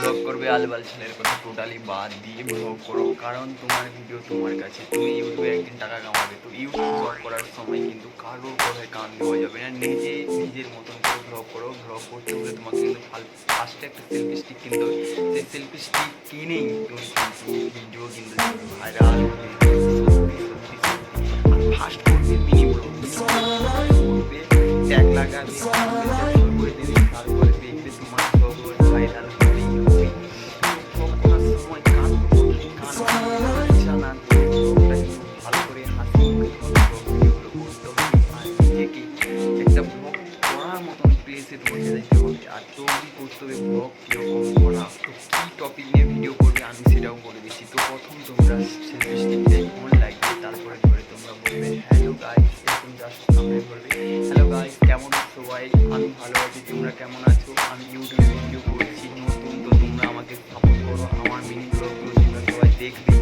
Blog করবে আলবাল ছেলের কথা টোটালি বাদ দিয়ে ব্লগ করো। কারণ তোমার ভিডিও তোমার কাছে। তুমি ইউটিউবে একদিন টাকা কামাবে। তো ইউটিউব ব্লগ করার সময় কিন্তু কারোর কথায় কান দেওয়া যাবে না। নিজে, নিজের মতন করে ব্লগ করো। ব্লগ করতে হলে তোমাকে কিন্তু ফার্স্টে একটা সেলফি স্টিক কিনতে হবে। সেই সেলফি স্টিক কিনেই তুমি কিন্তু ভিডিও কিন্তু ভাইরাল ফার্স্ট করবে মিনি ব্লগ ট্যাগ লাগাবে থেকে একটা ব্লগ করার মতন পেয়েছে তোমাকে দেখতে হবে আর তৈরি করতে হবে ব্লগ কীরকম করা, তো কী টপিক নিয়ে ভিডিও করবে আমি সেটাও বলে দিচ্ছি। তো প্রথম তোমরা শেষ দিকতে ফোন লাগবে তারপরে ধরে তোমরা বলবে হ্যালো গাইস এরকম হ্যালো গাইস কেমন আছো ভাই আমি ভালো আছি, তোমরা কেমন আছো? আমি ইউটিউবে ভিডিও করছি, নতুন তো তোমরা আমাকে সাপোর্ট করো, আমার মিনি ব্লগগুলো তোমরা সবাই দেখবে